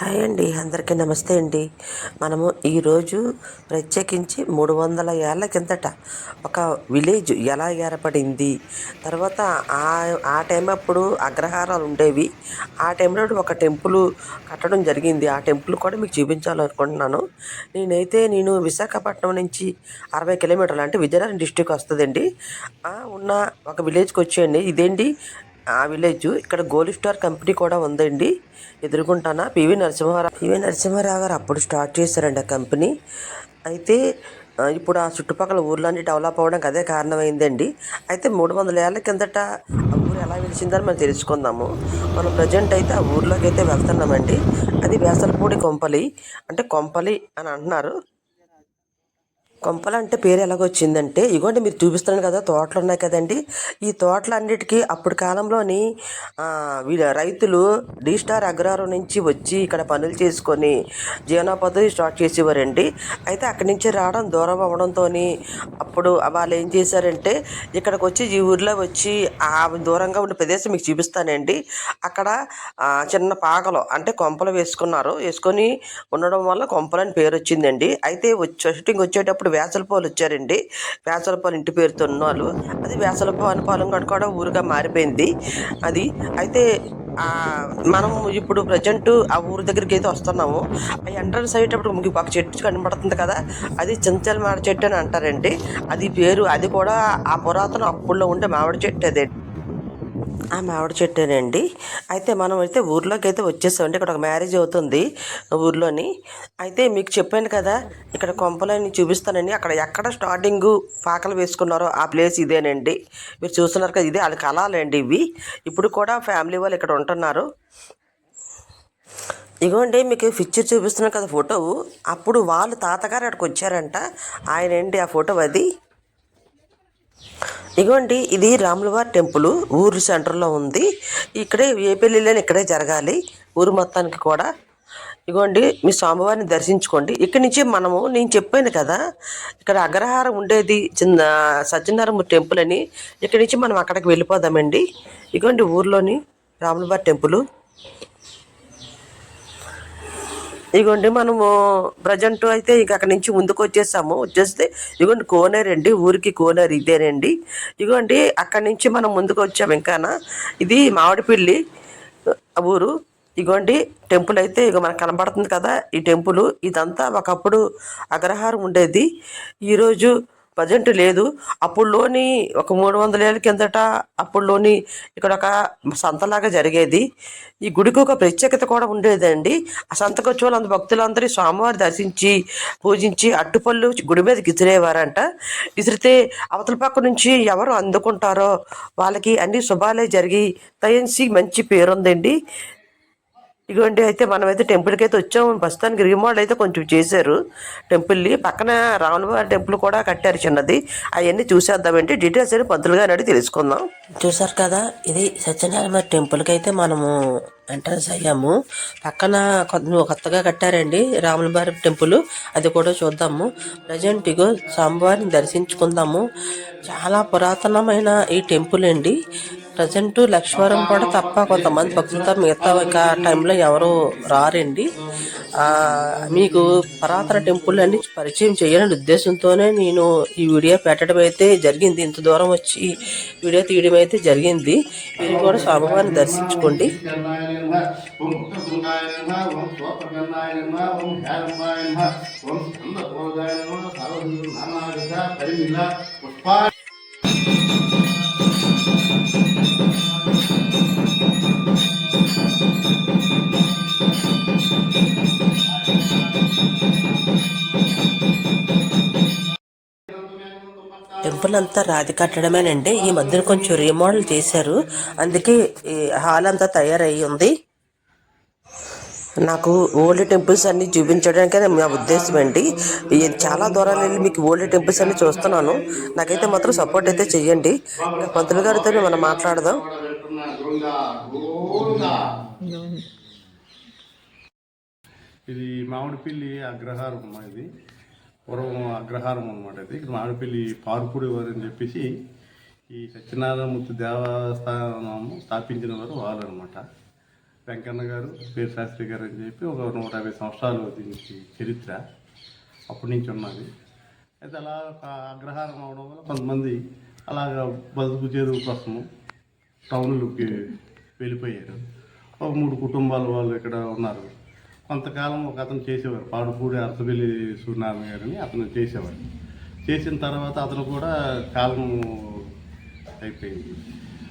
Hi అండి అందరికీ నమస్తే అండి. మనము ఈరోజు ప్రత్యేకించి మూడు వందల ఏళ్ళ కిందట ఒక విలేజ్ ఎలా ఏర్పడింది తర్వాత ఆ ఆ టైం అప్పుడు అగ్రహారాలు ఉండేవి. ఆ టైంలో ఒక టెంపుల్ కట్టడం జరిగింది. ఆ టెంపుల్ కూడా మీకు చూపించాలనుకుంటున్నాను. నేనైతే నేను విశాఖపట్నం నుంచి అరవై కిలోమీటర్లు అంటే విజయనగరం డిస్టిక్ వస్తుందండి. ఉన్న ఒక విలేజ్కి వచ్చేయండి ఇదేంటి? ఆ విలేజ్. ఇక్కడ గోల్డ్ స్టార్ కంపెనీ కూడా ఉందండి. ఎదుర్కొంటానా? పివి నరసింహారావు. పివి నరసింహారావు గారు అప్పుడు స్టార్ట్ చేశారండి ఆ కంపెనీ. అయితే ఇప్పుడు ఆ చుట్టుపక్కల ఊర్లన్నీ డెవలప్ అవ్వడానికి అదే కారణమైందండి. అయితే మూడు వందల ఏళ్ళ కిందట ఆ ఊరు ఎలా వెలిచిందని మనం తెలుసుకుందాము. మనం ప్రజెంట్ అయితే ఆ ఊర్లోకి అయితే వెళ్తున్నామండి. అది వేసలపూడి కొంపలి. అంటే కొంపలి అని అంటున్నారు. కొంపలు అంటే పేరు ఎలాగొచ్చిందంటే ఇగోండి మీరు చూపిస్తున్నాను కదా తోటలు ఉన్నాయి కదండి. ఈ తోటలన్నిటికీ అప్పుడు కాలంలోని రైతులు డి స్టార్ అగ్రహారం నుంచి వచ్చి ఇక్కడ పనులు చేసుకొని జీవనోపాధి స్టార్ట్ చేసేవారండి. అయితే అక్కడి నుంచి రావడం దూరం అవ్వడంతో అప్పుడు వాళ్ళు ఏం చేశారంటే ఇక్కడికి వచ్చి ఈ ఊర్లో వచ్చి ఆ దూరంగా ఉండే ప్రదేశం మీకు చూపిస్తానండి. అక్కడ చిన్న పాకలు అంటే కొంపలు వేసుకున్నారు. వేసుకొని ఉండడం వల్ల కొంపలని పేరు వచ్చిందండి అయితే వచ్చి షూటింగ్ వచ్చేటప్పుడు వేసలపాలు వచ్చారండి. వేసలపాలు ఇంటి పేరుతో ఉన్నవాళ్ళు అది వేసలపాలు పాలెం కూడా ఊరుగా మారిపోయింది. అది అయితే మనం ఇప్పుడు ప్రజెంట్ ఆ ఊరి దగ్గరికి అయితే వస్తున్నాము. ఆ ఎంట్రన్స్ అయ్యేటప్పుడు మీకు ఒక చెట్టు కనబడుతుంది కదా అది చింతల మామిడి చెట్టు అని అంటారండి. అది పేరు అది కూడా ఆ పురాతన అప్పుల్లో ఉండే మామిడి చెట్టు అదే ఆ మామిడి చెట్టేనండి. అయితే మనం అయితే ఊర్లోకి అయితే వచ్చేసామండి. ఇక్కడ ఒక మ్యారేజ్ అవుతుంది ఊర్లోని. అయితే మీకు చెప్పాను కదా ఇక్కడ కొంపలని చూపిస్తానండి. అక్కడ ఎక్కడ స్టార్టింగ్ పాకలు వేసుకున్నారో ఆ ప్లేస్ ఇదేనండి. మీరు చూస్తున్నారు కదా ఇదే వాళ్ళ కళాలండి ఇవి. ఇప్పుడు కూడా ఫ్యామిలీ వాళ్ళు ఇక్కడ ఉంటున్నారు. ఇగోండి మీకు పిక్చర్ చూపిస్తున్నాను కదా ఫోటో. అప్పుడు వాళ్ళు తాతగారు అక్కడికి వచ్చారంట. ఆయన ఏంటి ఆ ఫోటో అది. ఇగోండి ఇది రాములవారి టెంపుల్. ఊరు సెంటర్లో ఉంది. ఇక్కడే ఏ పెళ్ళిళ్ళని ఇక్కడే జరగాలి. ఊరు మొత్తానికి కూడా. ఇగోండి మీ స్వామివారిని దర్శించుకోండి. ఇక్కడి నుంచి మనము నేను చెప్పాను కదా ఇక్కడ అగ్రహారం ఉండేది చిన్న సత్యనారాయణ టెంపుల్ అని. ఇక్కడి నుంచి మనం అక్కడికి వెళ్ళిపోదామండి. ఇగోండి ఊర్లోని రాములవారి టెంపుల్. ఇగోండి మనము ప్రజెంట్ అయితే ఇక అక్కడి నుంచి ముందుకు వచ్చేసాము వచ్చేస్తే ఇగోండి కోనేరు అండి ఊరికి కోనేరు ఇదేనండి. ఇగోండి అక్కడి నుంచి మనం ముందుకు వచ్చాము ఇంకానా. ఇది మామిడిపిల్లి ఊరు. ఇగోండి టెంపుల్ అయితే ఇక మనకు కనబడుతుంది కదా ఈ టెంపుల్. ఇదంతా ఒకప్పుడు అగ్రహారం ఉండేది. ఈరోజు ప్రజెంట్ లేదు. అప్పుడులోని ఒక మూడు వందల ఏళ్ళ కిందట అప్పుడులోని ఇక్కడ ఒక సంతలాగా జరిగేది. ఈ గుడికి ఒక ప్రత్యేకత కూడా ఉండేదండి. ఆ సంతకు వచ్చే వాళ్ళందరూ భక్తులందరూ స్వామివారి దర్శించి పూజించి అట్టుపళ్ళు గుడి మీద విసిరేవారంట విసిరితే అవతల పక్క నుంచి ఎవరు అందుకుంటారో వాళ్ళకి అన్ని శుభాలే జరిగి తయన్సి మంచి పేరుందండి. ఇటువంటి అయితే మనమైతే టెంపుల్కి అయితే వచ్చాము. ప్రస్తుతానికి రీమోడల్ అయితే కొంచెం చేశారు. టెంపుల్ని పక్కన రాములవారి టెంపుల్ కూడా కట్టారు చిన్నది. అవన్నీ చూసేద్దామండి. డీటెయిల్స్ అని పంతులుగా అడిగి తెలుసుకుందాం. చూసారు కదా ఇది సత్యనారాయణ టెంపుల్కి అయితే మనము ఎంట్రన్స్ అయ్యాము. పక్కన కొత్తగా కట్టారండి రాములవారి టెంపుల్. అది కూడా చూద్దాము. ప్రజెంట్ ఇగో స్వామివారిని దర్శించుకుందాము. చాలా పురాతనమైన ఈ టెంపుల్ అండి. ప్రజెంట్ లక్ష్మవరం కూడా తప్ప కొంతమంది భక్తులతో మిగతా ఇంకా టైంలో ఎవరు రారండి. మీకు పురాతన టెంపుల్ అన్ని పరిచయం చేయాలనే ఉద్దేశంతోనే నేను ఈ వీడియో పెట్టడం అయితే జరిగింది. ఇంత దూరం వచ్చి వీడియో తీయడం అయితే జరిగింది. మీరు కూడా స్వామివారిని దర్శించుకోండి. అంతా రాతి కట్టడమేనండి. ఈ మధ్యన కొంచెం రీమోడల్ చేశారు. అందుకే ఈ హాల్ అంతా తయారయ్యి ఉంది. నాకు ఓల్డ్ టెంపుల్స్ అన్ని చూపించడానికే నా ఉద్దేశం అండి చాలా దూరాలు వెళ్ళి మీకు ఓల్డ్ టెంపుల్స్ అన్ని చూస్తున్నాను. నాకైతే మాత్రం సపోర్ట్ అయితే చెయ్యండి. పంతులు గారితో మనం మాట్లాడదాం. ఇది మామిడిపిల్లి అగ్రహారం ఇది. పూర్వం అగ్రహారం అనమాట ఇది ఇక్కడ మామిడిపల్లి పార్పుడి వారు అని చెప్పేసి ఈ సత్యనారాయణమూర్తి దేవస్థానం స్థాపించిన వారు వాళ్ళు అనమాట వెంకన్న గారు పేరు శాస్త్రి గారు అని చెప్పి ఒక నూట యాభై సంవత్సరాలు దీనికి చరిత్ర అప్పటి నుంచి ఉన్నది. అయితే అలా ఒక అగ్రహారం అవడం వల్ల కొంతమంది అలాగ బతుకు చేరువు కోసము టౌన్లోకి వెళ్ళిపోయారు. ఒక మూడు కుటుంబాల వాళ్ళు ఇక్కడ ఉన్నారు. కొంతకాలం ఒక అతను చేసేవారు. పాడుపూడి అర్థబెల్లి సూర్యనారాయణ గారిని అతను చేసేవారు. చేసిన తర్వాత అతను కూడా కాలం అయిపోయింది.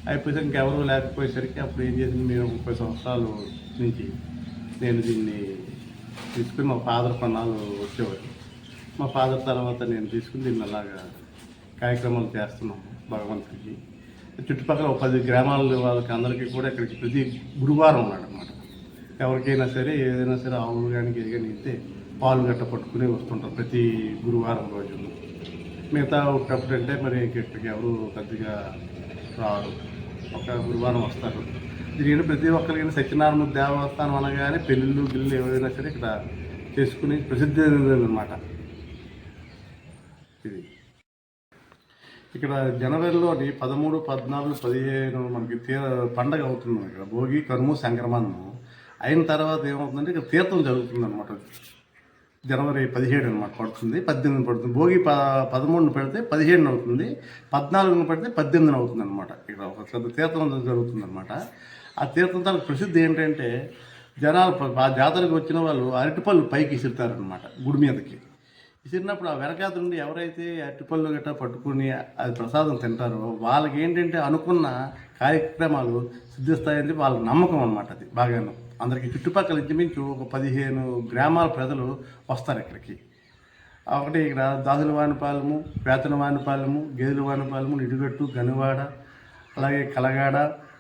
అయిపోతే ఇంకెవరూ లేకపోయేసరికి అప్పుడు ఏం చేసింది మేము ముప్పై సంవత్సరాలు నుంచి నేను దీన్ని తీసుకుని మా ఫాదర్ పన్నాలు వచ్చేవారు. మా ఫాదర్ తర్వాత నేను తీసుకుని దీన్ని అలాగా కార్యక్రమాలు చేస్తున్నాము భగవంతుడికి. చుట్టుపక్కల ఒక పది గ్రామాల వాళ్ళకి అందరికీ కూడా ఇక్కడికి ప్రతి గురువారం ఉన్నాడు అన్నమాట ఎవరికైనా సరే ఏదైనా సరే ఆవులు కానీ ఇది కానీ ఇస్తే పాలు గట్ట పట్టుకుని వస్తుంటారు ప్రతి గురువారం రోజున మిగతా ఒకప్పుడు అంటే మరి ఇక్కడికి ఎవరు పెద్దగా రారు. ఒక గురువారం వస్తారు. దీని ప్రతి ఒక్కరికైనా సత్యనారాయణ దేవస్థానం అనగానే పెళ్ళిళ్ళు గిళ్ళు ఏవైనా సరే ఇక్కడ చేసుకుని ప్రసిద్ధి అనమాట ఇది. ఇక్కడ జనవరిలోని పదమూడు పద్నాలుగు పదిహేను మనకి తీర పండగ అవుతుంది ఇక్కడ. భోగి కనుము సంక్రమణము. అయిన తర్వాత ఏమవుతుందంటే ఇక్కడ తీర్థం జరుగుతుంది అనమాట జనవరి పదిహేడు అనమాట పడుతుంది పద్దెనిమిది పడుతుంది. భోగి ప పదమూడున పెడితే పదిహేడున అవుతుంది పద్నాలుగున పెడితే పద్దెనిమిదిన అవుతుంది అనమాట ఇక్కడ ఒక పెద్ద తీర్థం జరుగుతుంది అనమాట ఆ తీర్థం తాలూకు ప్రసిద్ధి ఏంటంటే జనాలు ఆ జాతరకు వచ్చిన వాళ్ళు అరటిపళ్ళు పైకి ఇసురుతారనమాట గుడి మీదకి. విసిరినప్పుడు ఆ వెనకాత నుండి ఎవరైతే అరటిపళ్ళు గట్ట పట్టుకుని అది ప్రసాదం తింటారో వాళ్ళకి ఏంటంటే అనుకున్న కార్యక్రమాలు సిద్ధిస్తాయని వాళ్ళ నమ్మకం అనమాట అది బాగాను. అందరికి చుట్టుపక్కల ఇంచుమించు ఒక పదిహేను గ్రామాల ప్రజలు వస్తారు ఇక్కడికి. ఒకటి ఇక్కడ దాదుల వానిపాలెము పేతన గేదెల నిడుగట్టు గనివాడ అలాగే కలగాడ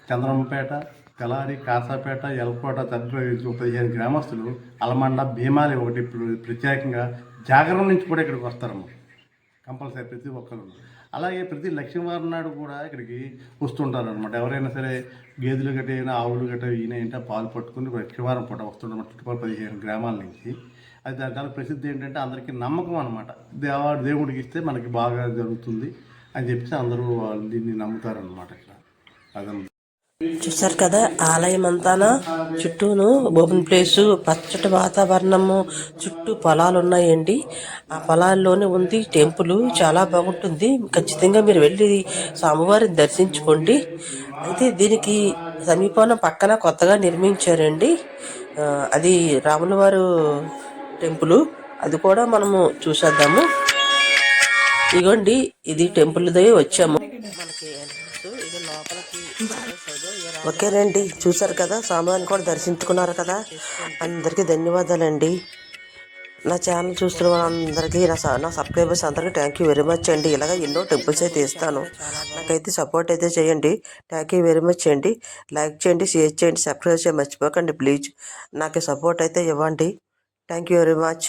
చంద్రమ్మపేట కలారి కాసాపేట ఎల్కోట తదితర పదిహేను గ్రామస్తులు అలమండ భీమాలి ఒకటి ఇప్పుడు ప్రత్యేకంగా జాగరణ నుంచి కూడా ఇక్కడికి వస్తారమ్మ. కంపల్సరీ ప్రతి ఒక్కరు. అలాగే ప్రతి లక్ష్మీవారం నాడు కూడా ఇక్కడికి వస్తుంటారు అనమాట ఎవరైనా సరే గేదెలు గట్ట అయినా ఆవులు గట్ట ఈయన ఏంటంటే పాలు పట్టుకుని లక్ష్మీవారం పూట వస్తుంటారు చుట్టుపక్కల పదిహేను గ్రామాల నుంచి. అది దాని ప్రసిద్ధి ఏంటంటే అందరికీ నమ్మకం అనమాట దేవా దేవుడికి ఇస్తే మనకి బాగా జరుగుతుంది అని చెప్పేసి అందరూ వాళ్ళు దీన్ని నమ్ముతారనమాట ఇక్కడ. అదన్నమాట చూసారు కదా ఆలయం అంతాన? చుట్టూను ఓపెన్ ప్లేసు పచ్చటి వాతావరణము చుట్టూ పొలాలు ఉన్నాయండి ఆ పొలాల్లోనే ఉంది టెంపుల్ చాలా బాగుంటుంది. ఖచ్చితంగా మీరు వెళ్ళి స్వామివారిని దర్శించుకోండి. అయితే దీనికి సమీపంలో పక్కన కొత్తగా నిర్మించారండి. అది రాముల వారు టెంపుల్. అది కూడా మనము చూసేద్దాము. ఇగోండి ఇది టెంపుల్ దగ్గర వచ్చాము. మనకి ఓకేనండి చూసారు కదా స్వామివారిని కూడా దర్శించుకున్నారు కదా. అందరికీ ధన్యవాదాలండి. నా ఛానల్ చూస్తున్న వాళ్ళందరికీ నా నా సబ్స్క్రైబర్స్ అందరికీ థ్యాంక్ యూ వెరీ మచ్ అండి. ఇలాగ ఎన్నో టెంపుల్స్ అయితే ఇస్తాను. నాకైతే సపోర్ట్ అయితే చేయండి. థ్యాంక్ యూ వెరీ మచ్ అండి. లైక్ చేయండి షేర్ చేయండి సబ్స్క్రైబ్ చేయండి మర్చిపోకండి ప్లీజ్ నాకు సపోర్ట్ అయితే ఇవ్వండి. Thank you very much